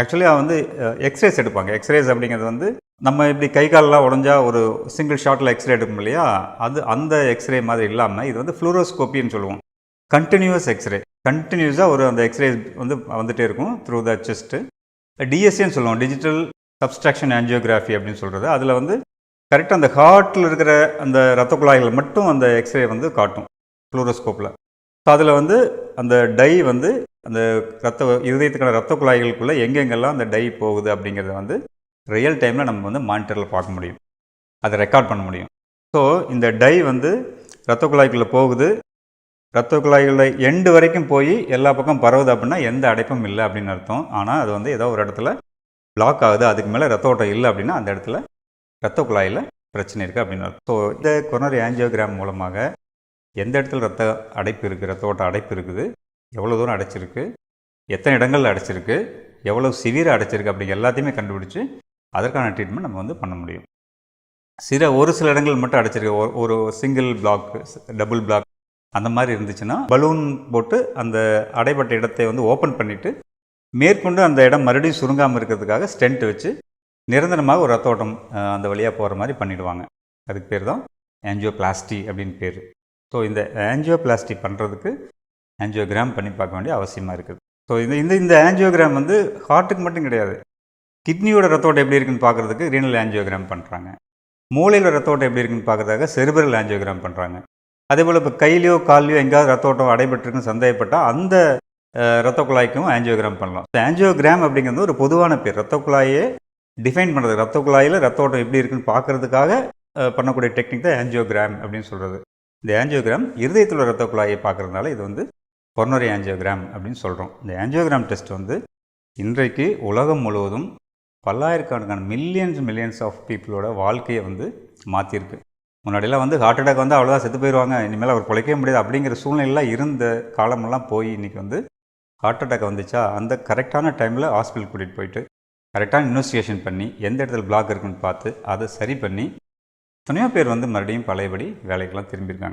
Actually வந்து X-rays எடுப்பாங்க. X-rays அப்படிங்கிறது வந்து நம்ம இப்படி கை காலெலாம் உடஞ்சா ஒரு சிங்கிள் ஷாட்டில் எக்ஸ்ரே எடுக்கும் இல்லையா? அது அந்த எக்ஸ்ரே மாதிரி இல்லாமல் இது வந்து ஃப்ளூரோஸ்கோப்பின்னு சொல்லுவோம். கண்டினியூஸ் எக்ஸ்ரே கண்டினியூஸாக ஒரு அந்த எக்ஸ்ரே வந்து வந்துகிட்டே இருக்கும் த்ரூ த செஸ்ட்டு டிஎஸ்சின்னு சொல்லுவோம். டிஜிட்டல் சப்ஸ்ட்ராக்ஷன் ஆன்ஜியோகிராஃபி அப்படின்னு சொல்கிறது அதில் வந்து கரெக்டாக அந்த ஹார்ட்டில் இருக்கிற அந்த ரத்த குழாய்கள் மட்டும் அந்த எக்ஸ்ரே வந்து காட்டும். ஃப்ளூரோஸ்கோப்பில் ஸோ அதில் வந்து அந்த டை வந்து அந்த ரத்த இருதயத்துக்கான ரத்த குழாய்களுக்குள்ளே எங்கெங்கெல்லாம் அந்த டை போகுது அப்படிங்கிறத வந்து ரியல் டைமில் நம்ம வந்து மானிட்டரில் பார்க்க முடியும். அதை ரெக்கார்ட் பண்ண முடியும். ஸோ இந்த டை வந்து ரத்த குழாய்க்குள்ளே போகுது. ரத்த குழாய்களில் எண்டு வரைக்கும் போய் எல்லா பக்கம் பரவுது அப்படின்னா எந்த அடைப்பும் இல்லை அப்படின்னு அர்த்தம். ஆனால் அது வந்து ஏதோ ஒரு இடத்துல பிளாக் ஆகுது. அதுக்கு மேலே ரத்த ஓட்டம் இல்லை அப்படின்னா அந்த இடத்துல ரத்த குழாயில் பிரச்சனை இருக்குது அப்படின்னு அர்த்தம். ஸோ இந்த கொரோனரி ஆஞ்சியோகிராம் மூலமாக எந்த இடத்துல ரத்த அடைப்பு இருக்குது ரத்த ஓட்ட அடைப்பு இருக்குது எவ்வளோ தூரம் அடைச்சிருக்கு எத்தனை இடங்களில் அடைச்சிருக்கு எவ்வளோ சிவியராக அடைச்சிருக்கு அப்படி எல்லாத்தையுமே கண்டுபிடிச்சி அதற்கான ட்ரீட்மெண்ட் நம்ம வந்து பண்ண முடியும். சில ஒரு சில இடங்கள் மட்டும் அடைச்சிருக்கு. ஒரு- ஒரு சிங்கிள் பிளாக் டபுள் பிளாக் அந்த மாதிரி இருந்துச்சுன்னா பலூன் போட்டு அந்த அடைப்பட்ட இடத்தை வந்து ஓப்பன் பண்ணிவிட்டு மேற்கொண்டு அந்த இடம் மறுபடியும் சுருங்காமல் இருக்கிறதுக்காக ஸ்டென்ட் வச்சு நிரந்தரமாக ஒரு ரத்த ஓட்டம் அந்த வழியாக போகிற மாதிரி பண்ணிவிடுவாங்க அதுக்கு பேர் தான் ஆஞ்சியோபிளாஸ்டி அப்படின்னு பேர். ஸோ இந்த ஆன்ஜியோபிளாஸ்டி பண்ணுறதுக்கு ஆன்ஜியோகிராம் பண்ணி பார்க்க வேண்டிய அவசியமாக இருக்குது. ஸோ இந்த இந்த இந்த ஆன்ஜியோகிராம் வந்து ஹார்ட்டுக்கு மட்டும் கிடையாது. கிட்னியோட ரத்த ஓட்டம் எப்படி இருக்குன்னு பார்க்குறதுக்கு ரீனல் ஆன்ஜியோகிராம் பண்ணுறாங்க மூளையில் ரத்த ஓட்டம் எப்படி இருக்குன்னு பார்க்குறதுக்காக செருபரல் ஆன்ஜியோகிராம் பண்ணுறாங்க அதே போல் இப்போ கையிலையோ கால்லையோ எங்கேயாவது ரத்த ஓட்டம் அடைபட்டிருக்குன்னு சந்தேகப்பட்டால் அந்த ரத்த குழாய்க்கும் ஆன்ஜியோகிராம் பண்ணலாம். ஆஞ்சியோகிராம் அப்படிங்கிறது ஒரு பொதுவான பேர். ரத்த குழாயே டிஃபைன் பண்ணுறது ரத்த குழாயில் ரத்த ஓட்டம் எப்படி இருக்குன்னு பார்க்கறதுக்காக பண்ணக்கூடிய டெக்னிக் தான் ஆன்ஜியோகிராம் அப்படின்னு சொல்கிறது இந்த ஆஞ்சியோகிராம் இருதயத்தில் ரத்த குழாயை பார்க்கறதுனால இது வந்து கொரோனரி ஆஞ்சியோகிராம் அப்படின்னு சொல்கிறோம் இந்த ஆஞ்சியோகிராம் டெஸ்ட் வந்து இன்றைக்கு உலகம் முழுவதும் பல்லாயிரக்கணக்கான மில்லியன்ஸ் மில்லியன்ஸ் ஆஃப் பீப்புளோட வாழ்க்கையை வந்து மாற்றிருக்கு முன்னாடியெல்லாம் வந்து ஹார்ட் அட்டாக் வந்து அவ்வளோதான் செத்து போயிடுவாங்க இனிமேல் அவர் பிழைக்கவே முடியாது அப்படிங்கிற சூழ்நிலைலாம் இருந்த காலமெல்லாம் போய் இன்றைக்கி வந்து ஹார்ட் அட்டாக் வந்துச்சா அந்த கரெக்டான டைமில் ஹாஸ்பிட்டல் கூட்டிகிட்டு போயிட்டு கரெக்டான இன்வெஸ்டிகேஷன் பண்ணி எந்த இடத்துல பிளாக் இருக்குன்னு பார்த்து அதை சரி பண்ணி எத்தனையோ பேர் வந்து மறுபடியும் பழையபடி வேலைக்கெல்லாம் திரும்பியிருக்காங்க